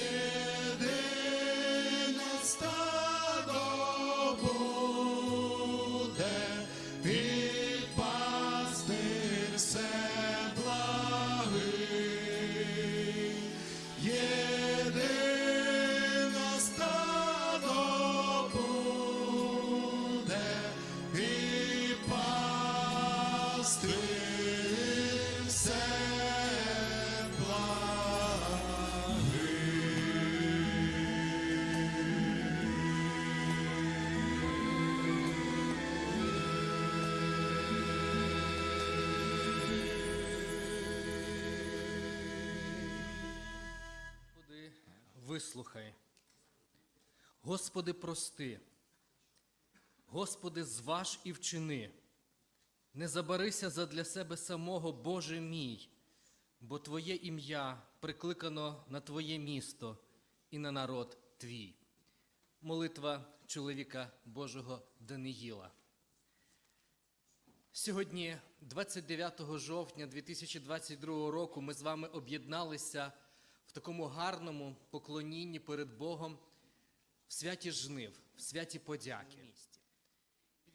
Spirit. Вислухай. Господи, прости. Господи, зваж і вчини. Не забарися задля себе самого, Боже мій, бо Твоє ім'я прикликано на Твоє місто і на народ Твій. Молитва чоловіка Божого Даниїла. Сьогодні, 29 жовтня 2022 року, ми з вами об'єдналися в такому гарному поклонінні перед Богом в святі жнив, в святі подяки.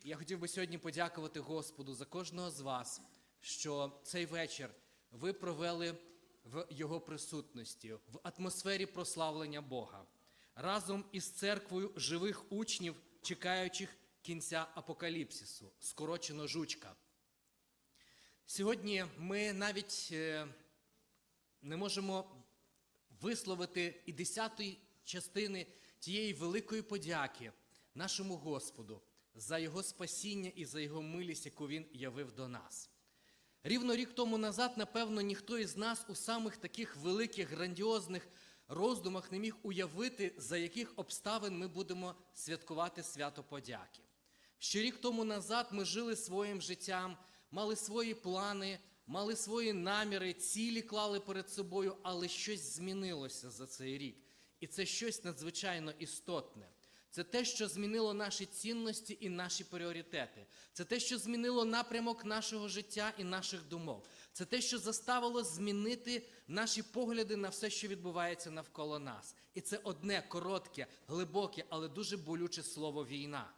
Я хотів би сьогодні подякувати Господу за кожного з вас, що цей вечір ви провели в Його присутності, в атмосфері прославлення Бога, разом із церквою живих учнів, чекаючих кінця апокаліпсису, скорочено жучка. Сьогодні ми навіть е, не можемо висловити і десятої частини тієї великої подяки нашому Господу за Його спасіння і за Його милість, яку Він явив до нас. Рівно рік тому назад, напевно, ніхто із нас у самих таких великих, грандіозних роздумах не міг уявити, за яких обставин ми будемо святкувати свято подяки. Ще рік тому назад ми жили своїм життям, мали свої плани, мали свої наміри, цілі клали перед собою, але щось змінилося за цей рік. І це щось надзвичайно істотне. Це те, що змінило наші цінності і наші пріоритети. Це те, що змінило напрямок нашого життя і наших думок. Це те, що заставило змінити наші погляди на все, що відбувається навколо нас. І це одне коротке, глибоке, але дуже болюче слово війна.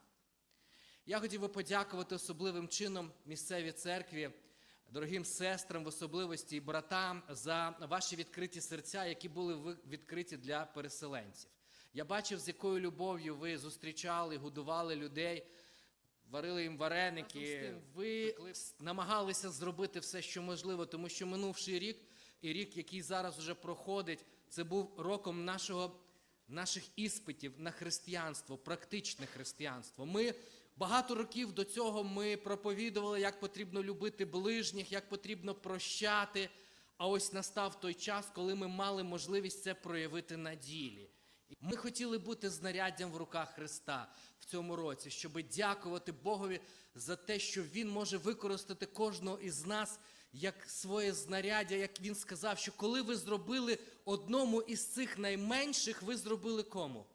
Я хотів би подякувати особливим чином місцевій церкві, дорогим сестрам, в особливості і братам за ваші відкриті серця, які були відкриті для переселенців. Я бачив, з якою любов'ю ви зустрічали, годували людей, варили їм вареники. Ви намагалися зробити все, що можливо, тому що минувший рік і рік, який зараз вже проходить, це був роком нашого наших іспитів на християнство, практичне християнство. Ми багато років до цього ми проповідували, як потрібно любити ближніх, як потрібно прощати. А ось настав той час, коли ми мали можливість це проявити на ділі. Ми хотіли бути знаряддям в руках Христа в цьому році, щоб дякувати Богові за те, що Він може використати кожного із нас як своє знаряддя, як він сказав, що коли ви зробили одному із цих найменших, ви зробили кому?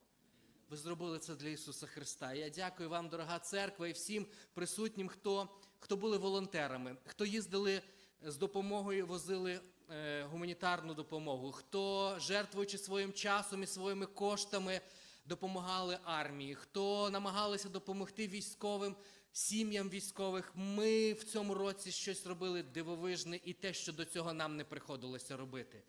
Ви зробили це для Ісуса Христа. Я дякую вам, дорога церква, і всім присутнім, хто, хто були волонтерами, хто їздили з допомогою, возили е, гуманітарну допомогу, хто, жертвуючи своїм часом і своїми коштами, допомагали армії, хто намагалися допомогти військовим, сім'ям військових. Ми в цьому році щось робили дивовижне і те, що до цього нам не приходилося робити.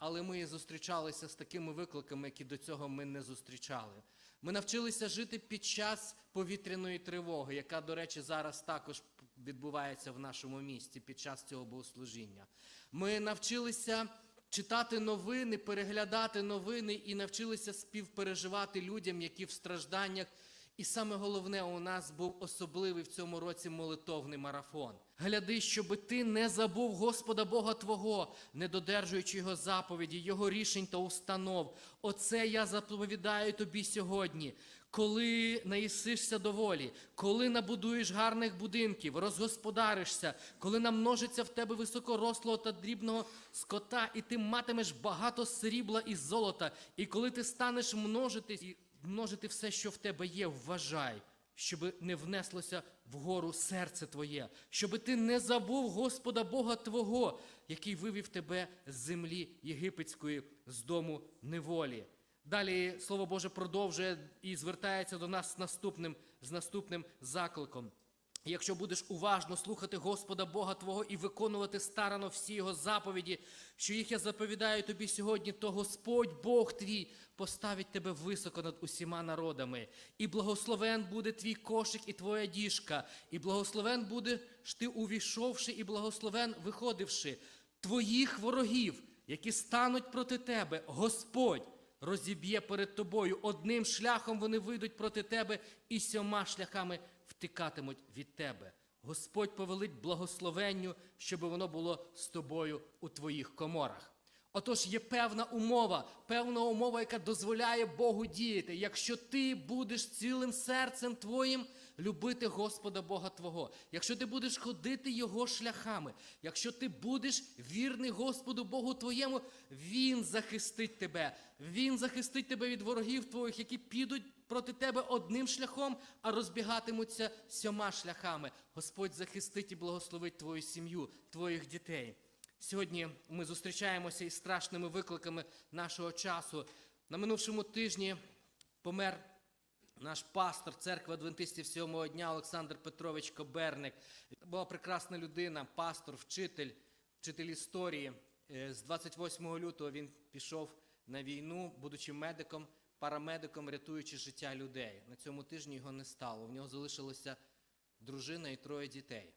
Але ми зустрічалися з такими викликами, які до цього ми не зустрічали. Ми навчилися жити під час повітряної тривоги, яка, до речі, зараз також відбувається в нашому місті під час цього богослужіння. Ми навчилися читати новини, переглядати новини і навчилися співпереживати людям, які в стражданнях. І саме головне, у нас був особливий в цьому році молитовний марафон. Гляди, щоби ти не забув Господа Бога Твого, не додержуючи Його заповіді, Його рішень та установ. Оце я заповідаю тобі сьогодні. Коли наїсишся доволі, коли набудуєш гарних будинків, розгосподаришся, коли намножиться в тебе високорослого та дрібного скота, і ти матимеш багато срібла і золота, і коли ти станеш множитись множити все, що в тебе є, вважай, щоб не внеслося вгору серце твоє, щоби ти не забув Господа Бога Твого, який вивів тебе з землі єгипетської, з дому неволі. Далі Слово Боже продовжує і звертається до нас з наступним, з наступним закликом. Якщо будеш уважно слухати Господа Бога Твого і виконувати старано всі Його заповіді, що їх я заповідаю тобі сьогодні, то Господь Бог твій поставить тебе високо над усіма народами. І благословен буде твій кошик і твоя діжка, і благословен будеш ти увійшовши, і благословен виходивши. Твоїх ворогів, які стануть проти тебе, Господь розіб'є перед тобою. Одним шляхом вони вийдуть проти тебе, і сьома шляхами втикатимуть від тебе. Господь повелить благословенню, щоб воно було з тобою у твоїх коморах. Отож, є певна умова, певна умова, яка дозволяє Богу діяти. Якщо ти будеш цілим серцем твоїм любити Господа Бога Твого, якщо ти будеш ходити Його шляхами, якщо ти будеш вірний Господу Богу твоєму, Він захистить тебе. Він захистить тебе від ворогів твоїх, які підуть проти тебе одним шляхом, а розбігатимуться сьома шляхами. Господь захистить і благословить твою сім'ю, твоїх дітей. Сьогодні ми зустрічаємося із страшними викликами нашого часу. На минувшому тижні помер наш пастор церкви адвентистів сьомого дня Олександр Петрович Коберник. Була прекрасна людина, пастор, вчитель, вчитель історії. Е, З 28 лютого він пішов на війну, будучи медиком, парамедиком, рятуючи життя людей. На цьому тижні його не стало. В нього залишилося дружина і троє дітей.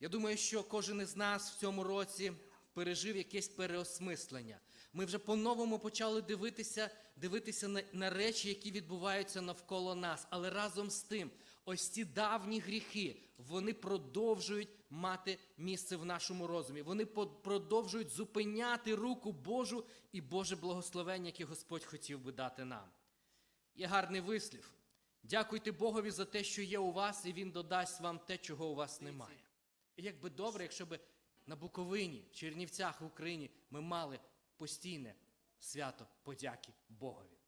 Я думаю, що кожен із нас в цьому році пережив якесь переосмислення. Ми вже по-новому почали дивитися, дивитися на, на речі, які відбуваються навколо нас. Але разом з тим, ось ці давні гріхи, вони продовжують мати місце в нашому розумі. Вони продовжують зупиняти руку Божу і Боже благословення, яке Господь хотів би дати нам. Є гарний вислів. Дякуйте Богові за те, що є у вас, і Він додасть вам те, чого у вас немає. І як би добре, якщо б на Буковині, в Чернівцях в Україні ми мали постійне свято подяки Богові.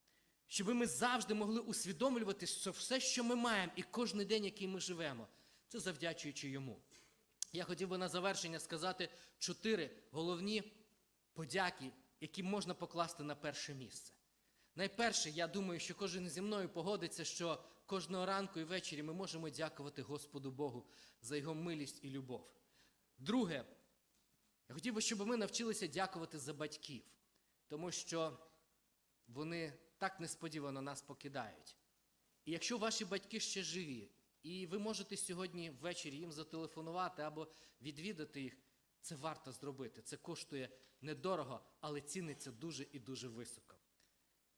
Щоб ми завжди могли усвідомлювати, що все, що ми маємо, і кожен день, який ми живемо, це завдячуючи йому. Я хотів би на завершення сказати чотири головні подяки, які можна покласти на перше місце. Найперше, я думаю, що кожен зі мною погодиться, що кожного ранку і ввечері ми можемо дякувати Господу Богу за його милість і любов. Друге, я хотів би, щоб ми навчилися дякувати за батьків, тому що вони так несподівано нас покидають. І якщо ваші батьки ще живі, і ви можете сьогодні ввечері їм зателефонувати або відвідати їх, це варто зробити. Це коштує недорого, але ціниться дуже і дуже високо.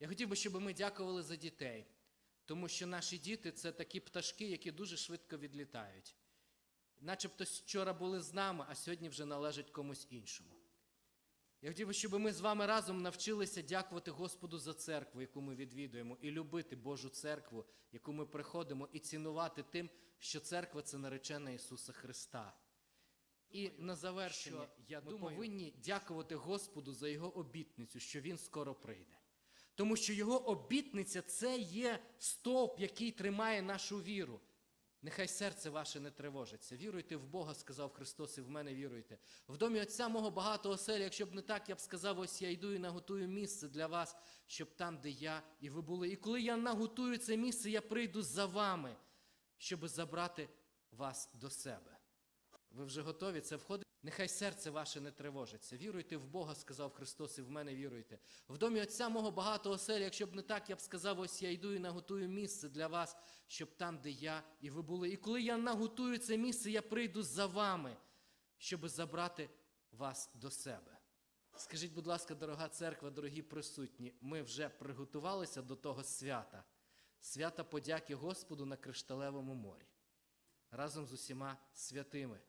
Я хотів би, щоб ми дякували за дітей, тому що наші діти це такі пташки, які дуже швидко відлітають. Начебто вчора були з нами, а сьогодні вже належать комусь іншому. Я хотів би, щоб ми з вами разом навчилися дякувати Господу за церкву, яку ми відвідуємо, і любити Божу церкву, яку ми приходимо, і цінувати тим, що церква це наречена Ісуса Христа. І на завершення, я думаю, повинні дякувати Господу за Його обітницю, що Він скоро прийде. Тому що Його обітниця це є стовп, який тримає нашу віру. Нехай серце ваше не тривожиться. Віруйте в Бога, сказав Христос, і в мене віруйте. В домі Отця мого багато осель, якщо б не так, я б сказав, ось я йду і наготую місце для вас, щоб там, де я і ви були. І коли я наготую це місце, я прийду за вами, щоб забрати вас до себе. Ви вже готові? Це входить? Нехай серце ваше не тривожиться. Віруйте в Бога, сказав Христос, і в мене віруйте. В домі Отця мого багато осель, якщо б не так, я б сказав, ось я йду і наготую місце для вас, щоб там, де я і ви були. І коли я наготую це місце, я прийду за вами, щоб забрати вас до себе. Скажіть, будь ласка, дорога церква, дорогі присутні, ми вже приготувалися до того свята, свята подяки Господу на кришталевому морі, разом з усіма святими.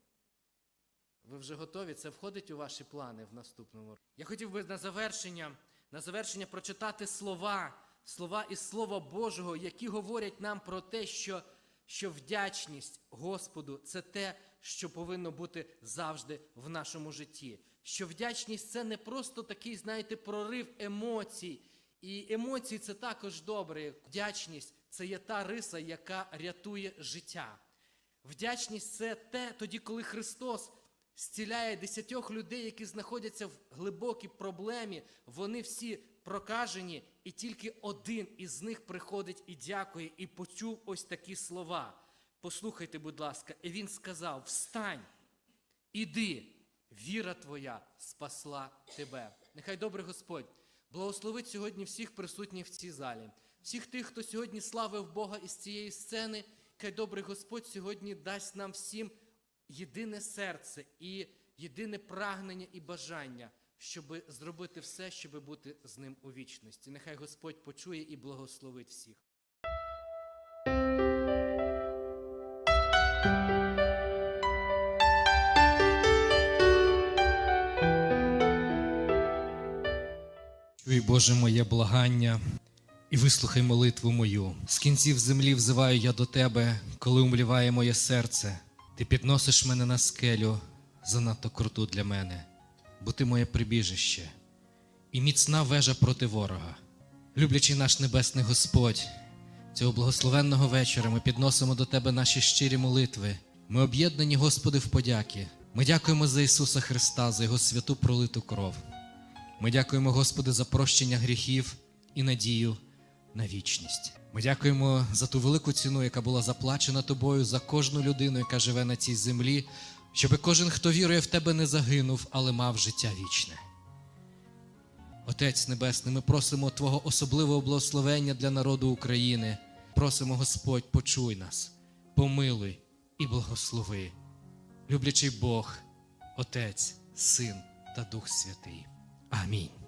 Ви вже готові? Це входить у ваші плани в наступному році. Я хотів би на завершення, на завершення прочитати слова, слова із Слова Божого, які говорять нам про те, що, що вдячність Господу це те, що повинно бути завжди в нашому житті. Що вдячність це не просто такий, знаєте, прорив емоцій. І емоції це також добре. Вдячність це є та риса, яка рятує життя. Вдячність це те, тоді, коли Христос зціляє десятьох людей, які знаходяться в глибокій проблемі, вони всі прокажені, і тільки один із них приходить і дякує, і почув ось такі слова. Послухайте, будь ласка, і він сказав: Встань, іди, віра твоя спасла тебе. Нехай добрий Господь благословить сьогодні всіх присутніх в цій залі, всіх тих, хто сьогодні славив Бога із цієї сцени. Хай добрий Господь сьогодні дасть нам всім єдине серце і єдине прагнення і бажання, щоб зробити все, щоб бути з ним у вічності. Нехай Господь почує і благословить всіх. Чуй, Боже, моє благання і вислухай молитву мою. З кінців землі взиваю я до Тебе, коли умліває моє серце. Ти підносиш мене на скелю, занадто круту для мене, бо ти моє прибіжище і міцна вежа проти ворога. Люблячий наш небесний Господь, цього благословенного вечора ми підносимо до Тебе наші щирі молитви. Ми об'єднані, Господи, в подяки. Ми дякуємо за Ісуса Христа, за Його святу пролиту кров. Ми дякуємо, Господи, за прощення гріхів і надію на вічність. Ми дякуємо за ту велику ціну, яка була заплачена тобою за кожну людину, яка живе на цій землі, щоб кожен, хто вірує в тебе, не загинув, але мав життя вічне. Отець Небесний, ми просимо Твого особливого благословення для народу України. Просимо, Господь, почуй нас, помилуй і благослови. Люблячий Бог, Отець, Син та Дух Святий. Амінь.